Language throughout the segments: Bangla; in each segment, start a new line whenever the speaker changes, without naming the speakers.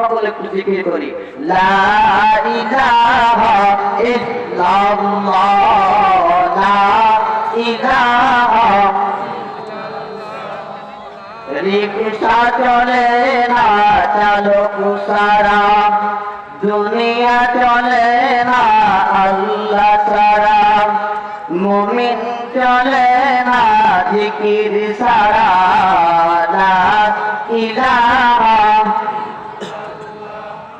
সকলে একটু জিকির করি? চলে না চালক সারা দুনিয়া চলে না, আল্লাহ সারা মুমিন চলে না, জিকির সারা লা ইলাহা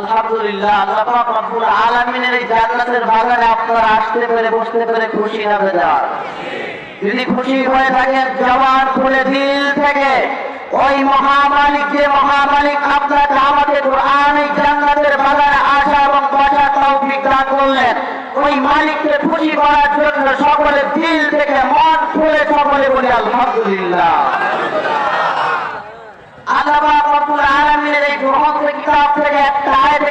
আলহামদুলিল্লাহ, আল্লাহ পাক রব্বুল আলামিনের এই জান্নাতের বাগানে আপনারা আসতে পেরে, বসতে পেরে খুশি না যদি খুশি হয়ে জবান খুলে দিল থেকে। ওই মহামালিক, যে মহামালিক আপনাকে আমাকে কোরআন জান্নাতের বাগানে আসা এবং বসা তৌফিক দান করলেন, ওই মালিককে খুশি করার জন্য সকলে দিল থেকে মন খুলে সকলে বলি, আলহামদুলিল্লাহ আল্লাহ পাক রব্বুল আলামিনের এই গ্রন্থ কিতাব থেকে একটা আয়াতে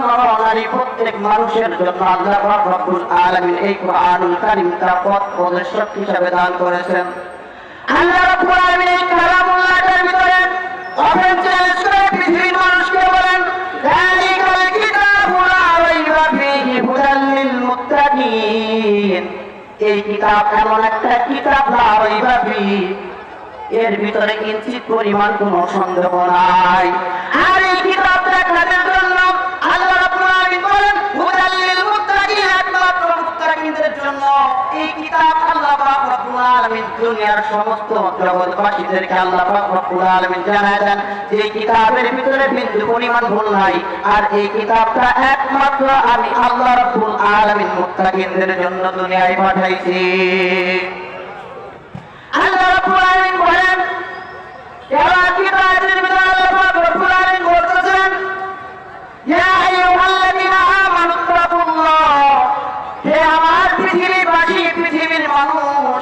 নর-নারী প্রত্যেক মানুষের জন্য আল্লাহ রব্বুল আলামিন এই কোরআনুল কারীমটা পথ প্রদর্শক হিসেবে দান করেছেন। আল্লাহ রাব্বুল আলামিন এই কালামুল্লাহর ভিতরে ওপেন চ্যালেঞ্জ করে পৃথিবীর মানুষকে বলেন যালিকাল কিতাবু লা রাইবা ফীহি হুদাল লিল মুত্তাকিন। এই কিতাব এমন একটা কিতাব, লা রাইবা ফীহি। এর ভিতরে কিঞ্চিত পরিমাণ কোনো সন্দেহ নাই। আর এই কিতাব দেখানোর জন্য আল্লাহ রাব্বুল আলামিন বলেন হুদাল লিল মুত্তাকিন একমাত্র মুত্তাকিনদের জন্য এই কিতাব আল্লাহ পাক রব্বুল আলামিন দুনিয়ার সমস্ত জগৎবাসীদেরকে আল্লাহ রব্বুল যে কিতাবের ভিতরে বিন্দু পরিমাণ ভুল নাই, আর এই কিতাবটা একমাত্র আমি আল্লাহ আলমিন আলামিন মুত্তাকিনদের জন্য দুনিয়ায় পাঠাইছি। আল্লাহ রব্বুল আলামিন বলেন এবার কিতাবের ভিতরে আল্লাহ পাক রব্বুল আলামিন বলতেছেন ইয়া আইয়ুহাল্লাযীনা আমানু তাকুল্লাহ হে আমার পৃথিবীবাসী পৃথিবীর মানুষ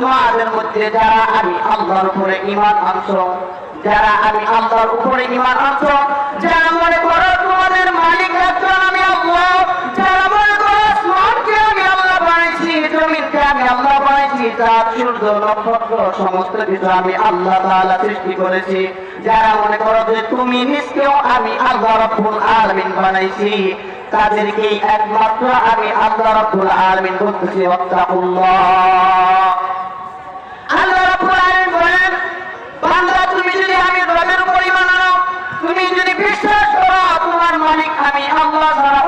তোমাদের মধ্যে যারা আমি আল্লাহর উপরে ঈমান আনছো, যারা আমি আল্লাহর উপরে ঈমান আনছো, যারা মনে করো তোমাদের মালিক একজন আমি আল্লাহ, যারা মনে করো আসমানকে আমি আল্লাহ বানাইছি, জমিনকে আমি আল্লাহ বানাইছি চাঁদ সূর্য, নক্ষত্র, সমস্ত কিছু আমি আল্লাহ তাআলা সৃষ্টি করেছি। যারা মনে করো যে তুমি নিজকেও আমি আল্লাহ রাব্বুল আলামিন বানাইছি তাদেরকে একমাত্র আমি আল্লাহ রাব্বুল আলামিন বলতেছি, ওয়াত্তাকুল্লাহ। আল্লাহ রাব্বুল তুমি যদি আমি রবের উপর ঈমান তুমি যদি বিশ্বাস করো, তোমার মালিক আমি, আল্লাহ ছাড়া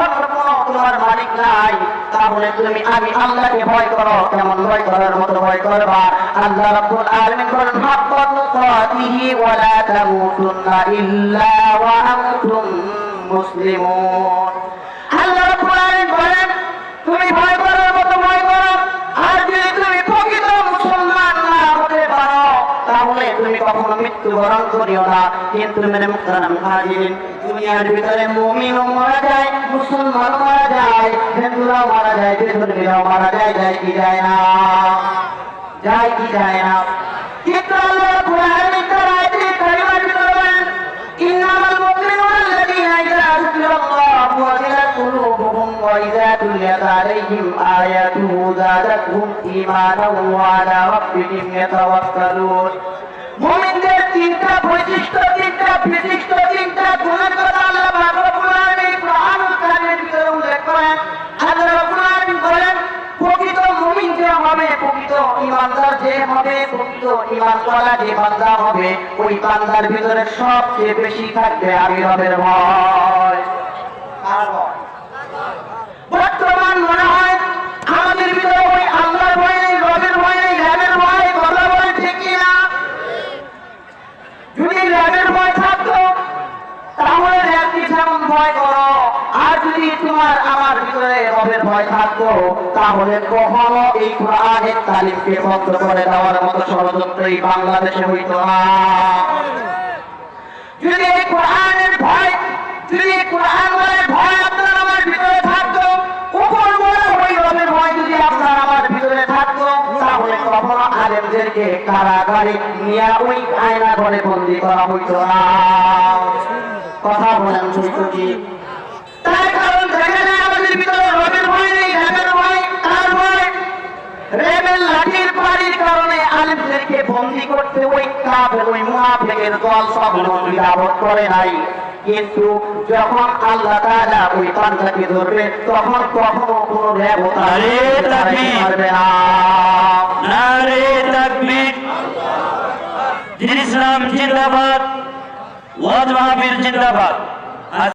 তোমার মালিক নাই, তাহলে তুমি আমি আল্লাহকে ভয় করো, কেমন ভয় করার মতো ভয় করবা? আল্লাহ রাব্বুল আলামিন বলেন হাক্কা তুকাতিহি ওয়া লা তামুতুন্না ইল্লা ওয়া আনতুম মুসলিমুন আল্লাহ রাব্বুল আলামিন বলেন তুমি ভয় করার মতো ভয় করো আর যদি তুমি প্রকৃত মুসলমান না হতে পারো তাহলে তুমি কখনো মৃত্যুবরণ করিও না। কিন্তু মেরে মুখতারাম হাজিরিন দুনিয়ার ভিতরে মুমিনও মারা যায়, মুসলমান মারা যায়, হিন্দুরাও মারা যায়, বেধর্মীরাও মারা যায় যায় কি যায় না? যায় কি যায় না? কিন্তু বৈশিষ্ট্য তিনটা বিশিষ্ট তিনটা গুণের কথা আল্লাহ পাক যে হবে, প্রকৃত ইমানদার যে হবে, প্রকৃত ইমানওয়ালা যে বান্দা হবে, ওই বান্দার ভিতরে সবচেয়ে বেশি থাকবে আমি ভয়? ভিতরে রবের ভয় থাকতো, তাহলে কখনো এই কোরআনের তালিমকে বন্ধ করে দেওয়ার মতো ষড়যন্ত্র এই বাংলাদেশে হইতো না। যদি এই কোরআনের ভয়, যদি কোরআনের ভয় আপনার আমার ভিতরে থাকতো উপর মনে ওই রবের ভয় যদি আপনার আমার ভিতরে থাকতো, তাহলে কখনো আলেমদেরকে কারাগারে নিয়ে ওই আয়না ঘরে বন্দি করা হইতো না। কথা বলেন সত্য কি? লাঠির বাড়ির কারণে আলেমদেরকে বন্দি করতে ওই কাফের ওই মুনাফিকের দল সব আবদ করে নাই। কিন্তু যখন আল্লাহ তাআলা ওই পান্ডাকে ধরবে তখন কখনো কোনো না।
নারে তাকবীর। ইসলাম জিন্দাবাদ ওয়াজ মাহফিল জিন্দাবাদ।